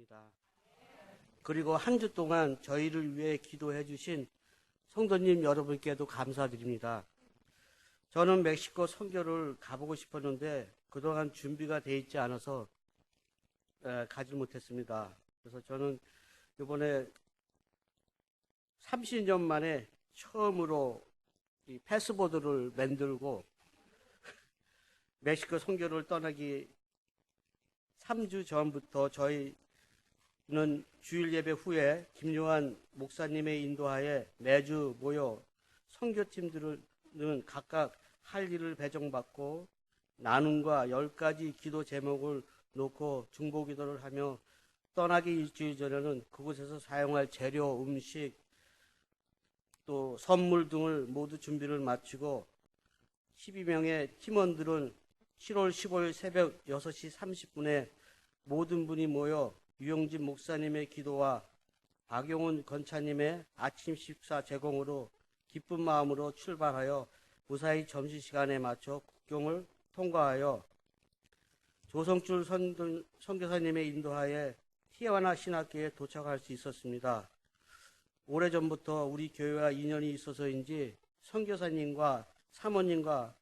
축복드립니다. 그리고 한 주 동안 저희를 위해 기도해 주신 성도님 여러분께도 감사드립니다. 저는 멕시코 선교를 가보고 싶었는데 그동안 준비가 돼 있지 않아서 에, 가지 못했습니다. 그래서 저는 이번에 30년 만에 처음으로 이 패스보드를 만들고 멕시코 선교를 떠나기 3주 전부터 저희 는 주일 예배 후에 김요한 목사님의 인도하에 매주 모여 선교팀들은 각각 할 일을 배정받고 나눔과 열 가지 기도 제목을 놓고 중보 기도를 하며 떠나기 일주일 전에는 그곳에서 사용할 재료, 음식, 또 선물 등을 모두 준비를 마치고 12명의 팀원들은 7월 15일 새벽 6시 30분에 모든 분이 모여 유영진 목사님의 기도와 박용훈 건차님의 아침 식사 제공으로 기쁜 마음으로 출발하여 무사히 점심시간에 맞춰 국경을 통과하여 조성출 선- 선교사님의 인도하에 티아나 신학교에 도착할 수 있었습니다. 오래전부터 우리 교회와 인연이 있어서인지 선교사님과 사모님과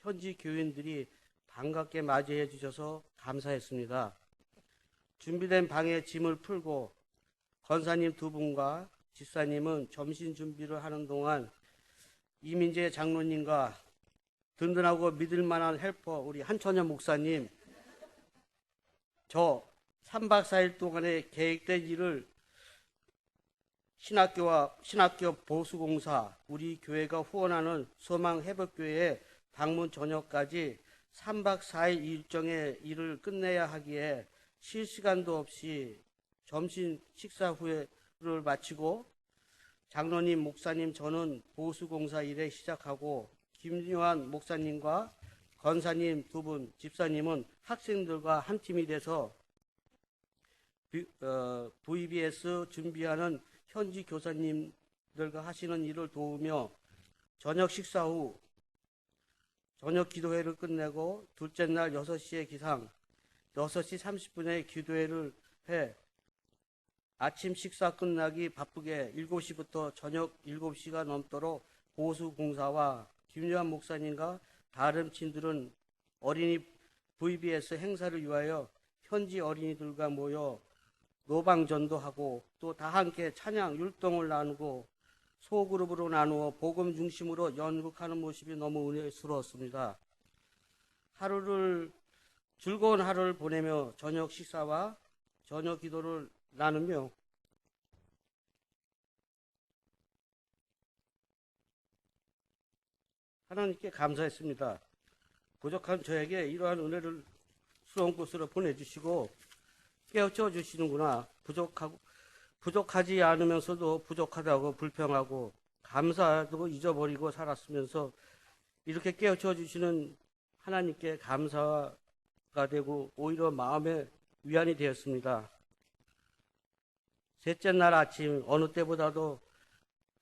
현지 교인들이 반갑게 맞이해 주셔서 감사했습니다. 준비된 방에 짐을 풀고 건사님 두 분과 집사님은 점심 준비를 하는 동안 이민재 장로님과 든든하고 믿을 만한 헬퍼 우리 한천여 목사님 저 3박 4일 동안에 계획된 일을 신학교와 신학교 보수공사 우리 교회가 후원하는 소망 회복교회 방문 저녁까지 3박 4일 일정의 일을 끝내야 하기에 실시간도 없이 점심 식사 후에를 마치고 장로님, 목사님, 저는 보수공사 일에 시작하고 김요한 목사님과 건사님 두 분, 집사님은 학생들과 한 팀이 돼서 비- 어, VBS 준비하는 현지 교사님들과 하시는 일을 도우며 저녁 식사 후 저녁 기도회를 끝내고 둘째 날 6시에 기상 6시 30분에 기도회를 해 아침 식사 끝나기 바쁘게 7시부터 저녁 7시가 넘도록 보수 공사와 김요한 목사님과 다른 친들은 어린이 VBS 행사를 위하여 현지 어린이들과 모여 노방전도 하고 또 다 함께 찬양 율동을 나누고 소그룹으로 나누어 복음 중심으로 연극하는 모습이 너무 은혜스러웠습니다. 하루를 즐거운 하루를 보내며 저녁 식사와 저녁 기도를 나누며 하나님께 감사했습니다. 부족한 저에게 이러한 은혜를 수원 곳으로 보내주시고 깨우쳐 주시는구나. 부족하고 부족하지 않으면서도 부족하다고 불평하고 감사도 잊어버리고 살았으면서 이렇게 깨우쳐 주시는 하나님께 감사가 되고 오히려 마음의 위안이 되었습니다. 셋째 날 아침 어느 때보다도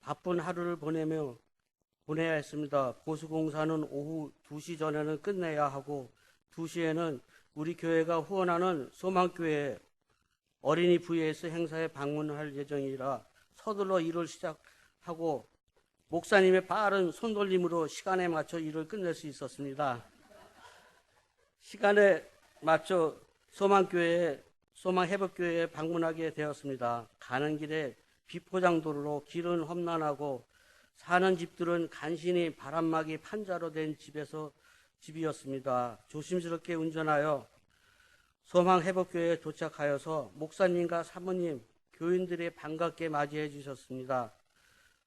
바쁜 하루를 보내며 보내야 했습니다. 보수공사는 오후 2시 전에는 끝내야 하고 2시에는 우리 교회가 후원하는 소망교회 어린이 VS 행사에 방문할 예정이라 서둘러 일을 시작하고 목사님의 빠른 손돌림으로 시간에 맞춰 일을 끝낼 수 있었습니다. 시간에 맞춰 소망교회에 소망회복교회에 방문하게 되었습니다. 가는 길에 비포장도로로 길은 험난하고 사는 집들은 간신히 바람막이 판자로 된 집에서 집이었습니다. 조심스럽게 운전하여 소망회복교회에 도착하여서 목사님과 사모님, 교인들이 반갑게 맞이해 주셨습니다.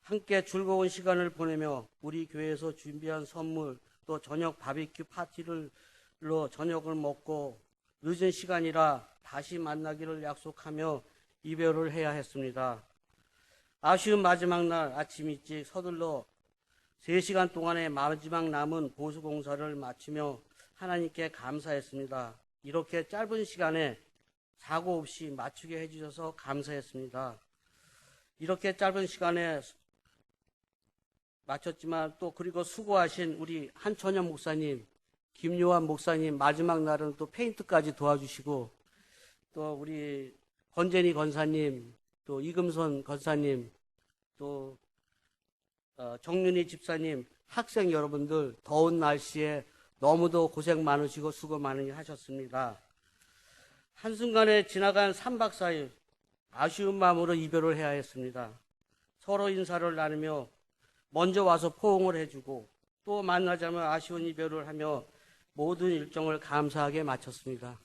함께 즐거운 시간을 보내며 우리 교회에서 준비한 선물 또 저녁 바비큐 파티를 로 저녁을 먹고 늦은 시간이라 다시 만나기를 약속하며 이별을 해야 했습니다. 아쉬운 마지막 날 아침 일찍 서둘러 3시간 동안의 마지막 남은 보수공사를 마치며 하나님께 감사했습니다. 이렇게 짧은 시간에 사고 없이 맞추게 해주셔서 감사했습니다. 이렇게 짧은 시간에 마쳤지만 또 그리고 수고하신 우리 한천현 목사님, 김요한 목사님 마지막 날은 또 페인트까지 도와주시고 또 우리 권재니 권사님, 또 이금선 권사님, 또 어, 정윤희 집사님, 학생 여러분들 더운 날씨에 너무도 고생 많으시고 수고 많이 하셨습니다. 한순간에 지나간 3박 4일 아쉬운 마음으로 이별을 해야 했습니다. 서로 인사를 나누며 먼저 와서 포옹을 해주고 또 만나자면 아쉬운 이별을 하며 모든 일정을 감사하게 마쳤습니다.